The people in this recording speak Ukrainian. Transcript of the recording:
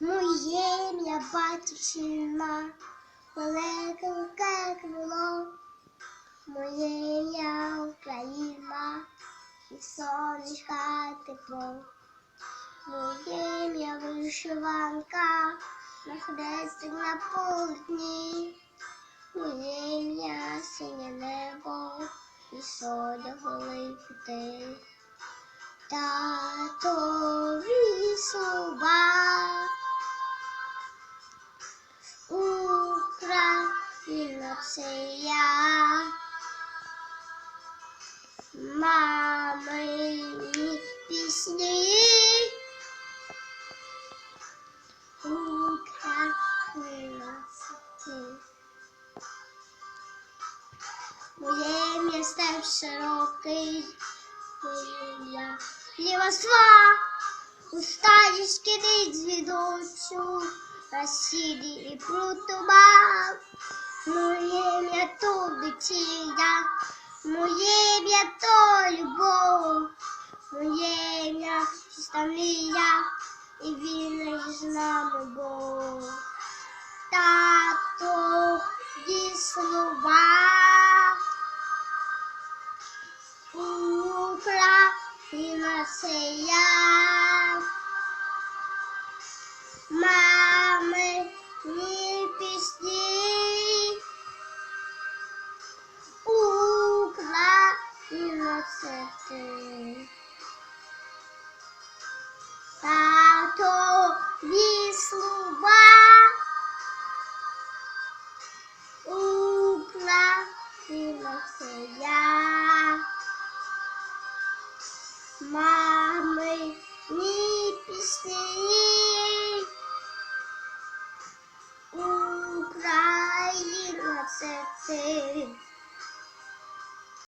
Моє ім'я батьківщина, велике крило, моє ім'я Україна, і сонечка тепло. Моє ім'я вишиванка, на хрестик на полотні. Моє ім'я синє небо, і соня голий кути. Татові слова. Україна це я. Мамині пісні. Україна це ти. Моє ім'я степ широкий, моє Caxiri e Plutobal. Mulher me tudo todo mulher me a todo bom. Mulher me a estamilha e vinas namo bom. Tato deslubar. Ufra e nasceia. Mas Україна це ти. Тато слова. Україна це я. Мами, ні пісні. Україна це ти.